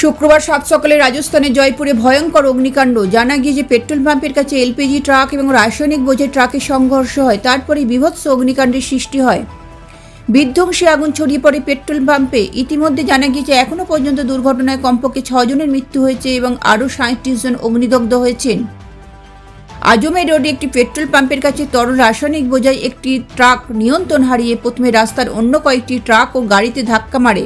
শুক্রবার সাত সকালে রাজস্থানের জয়পুরে ভয়ঙ্কর অগ্নিকাণ্ড। জানা গিয়েছে পেট্রোল পাম্পের কাছে এলপিজি ট্রাক এবং রাসায়নিক বোঝের ট্রাকের সংঘর্ষ হয় তারপরে বিভৎস অগ্নিকাণ্ডের সৃষ্টি হয়। বিধ্বংসী আগুন ছড়িয়ে পড়ে পেট্রোল পাম্পে। ইতিমধ্যে জানা গিয়েছে এখনও পর্যন্ত দুর্ঘটনায় কমপক্ষে ছজনের মৃত্যু হয়েছে এবং আরও সাঁত্রিশ জন অগ্নিদগ্ধ হয়েছেন। আজমের রোডে একটি পেট্রোল পাম্পের কাছে তরল রাসায়নিক বোঝাই একটি ট্রাক নিয়ন্ত্রণ হারিয়ে প্রথমে রাস্তার অন্য কয়েকটি ট্রাক ও গাড়িতে ধাক্কা মারে।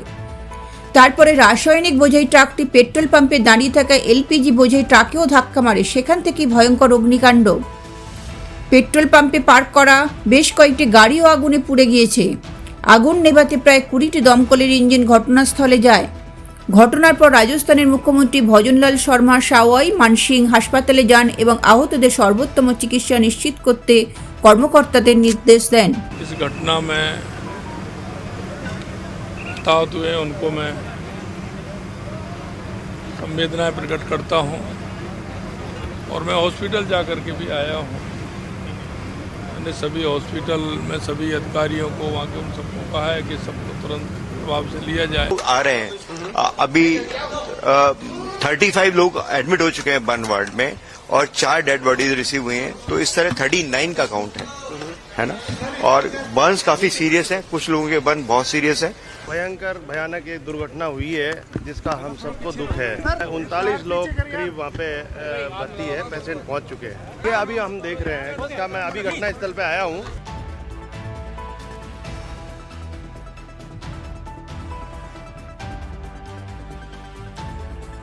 তারপরে রাসায়নিক বোঝাই ট্রাকটি পেট্রোল পাম্পে দাঁড়িয়ে থাকা এলপিজি বোঝাই ট্রাকেও ধাক্কা মারে, সেখান থেকেই ভয়ঙ্কর অগ্নিকাণ্ড। পেট্রোল পাম্পে পার্ক করা বেশ কয়েকটি গাড়িও আগুনে পুড়ে গিয়েছে। আগুন নেভাতে প্রায় কুড়িটি দমকলের ইঞ্জিন ঘটনাস্থলে যায়। ঘটনার পর রাজস্থানের মুখ্যমন্ত্রী ভজনলাল শর্মা, সাওয়াই মানসিং হাসপাতালে যান এবং আহতদের সর্বোত্তম চিকিৎসা নিশ্চিত করতে কর্মকর্তাদের নির্দেশ দেন। ঘটনা हताहत हुए उनको मैं संवेदनाएँ प्रकट करता हूँ और मैं हॉस्पिटल जा कर के भी आया हूँ। मैंने सभी हॉस्पिटल में सभी अधिकारियों को, वहाँ के उन सबको कहा है कि सबको तुरंत प्रभाव से लिया जाए। आ रहे हैं। अभी थर्टी फाइव लोग एडमिट हो चुके हैं बर्न वार्ड में और चार डेड बॉडीज रिसीव हुई हैं। तो इस तरह थर्टी नाइन का काउंट है। है ना? और बर्न्स काफ़ी सीरियस है। कुछ लोगों के बर्न बहुत सीरियस है। भयंकर, भयानक एक दुर्घटना हुई है, जिसका हम सबको दुख है। उनतालीस लोग करीब वहाँ पे भर्ती है, पेशेंट पहुँच चुके हैं। ये अभी हम देख रहे हैं क्या मैं अभी घटना स्थल पे आया हूँ।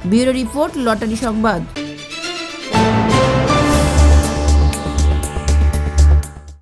ब्यूरो रिपोर्ट, लॉटरी संवाद।